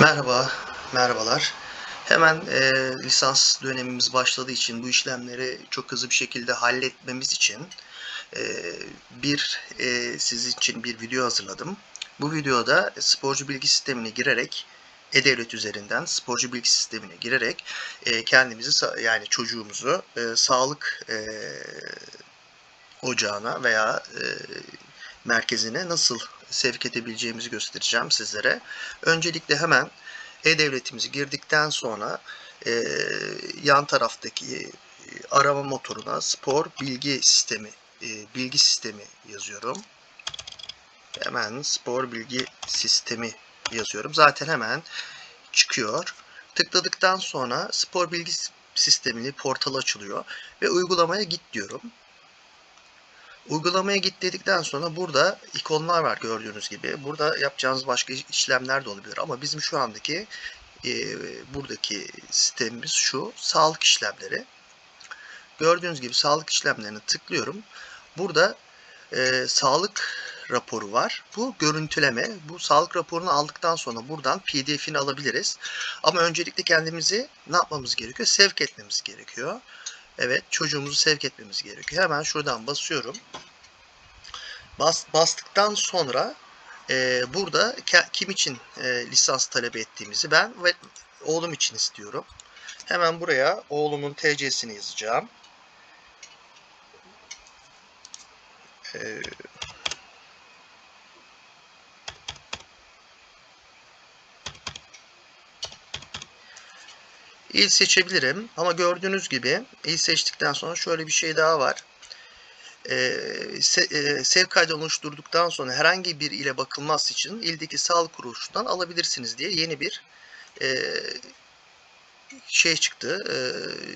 Merhaba, merhabalar. Hemen e, lisans dönemimiz başladığı için bu işlemleri çok hızlı bir şekilde halletmemiz için e, bir e, sizin için bir video hazırladım. Bu videoda sporcu bilgi sistemine girerek e-devlet üzerinden sporcu bilgi sistemine girerek e, kendimizi yani çocuğumuzu e, sağlık e, ocağına veya e, merkezine nasıl sevk edebileceğimizi göstereceğim sizlere. Öncelikle hemen e-devletimizi girdikten sonra e, yan taraftaki e, arama motoruna spor bilgi sistemi e, bilgi sistemi yazıyorum. Hemen spor bilgi sistemi yazıyorum. Zaten hemen çıkıyor. Tıkladıktan sonra spor bilgi sistemini portalı açılıyor ve uygulamaya git diyorum. Uygulamaya git dedikten sonra burada ikonlar var gördüğünüz gibi. Burada yapacağınız başka işlemler de olabilir ama bizim şu andaki e, buradaki sistemimiz şu. Sağlık işlemleri. Gördüğünüz gibi sağlık işlemlerine tıklıyorum. Burada e, sağlık raporu var. Bu görüntüleme. Bu sağlık raporunu aldıktan sonra buradan pdf'ini alabiliriz. Ama öncelikle kendimizi ne yapmamız gerekiyor? Sevk etmemiz gerekiyor. Evet çocuğumuzu sevk etmemiz gerekiyor. Hemen şuradan basıyorum. Bas, bastıktan sonra e, burada kim için e, lisans talep ettiğimizi ben ve oğlum için istiyorum. Hemen buraya oğlumun TC'sini yazacağım. E, il seçebilirim ama gördüğünüz gibi il seçtikten sonra şöyle bir şey daha var e, se, e, sevk kaydı oluşturduktan sonra herhangi bir ile bakılması için ildeki sağlık kuruluşundan alabilirsiniz diye yeni bir e, şey çıktı, e,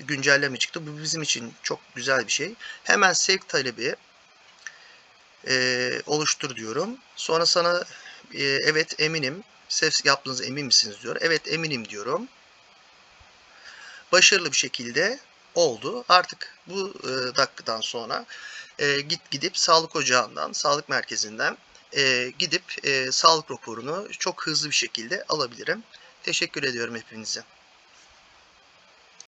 güncelleme çıktı. Bu bizim için çok güzel bir şey. Hemen sevk talebi e, oluştur diyorum. Sonra sana e, evet eminim, sevk yaptığınız emin misiniz diyor. Evet eminim diyorum. Başarılı bir şekilde oldu. Artık bu e, dakikadan sonra e, git gidip sağlık ocağından, sağlık merkezinden e, gidip e, sağlık raporunu çok hızlı bir şekilde alabilirim. Teşekkür ediyorum hepinize.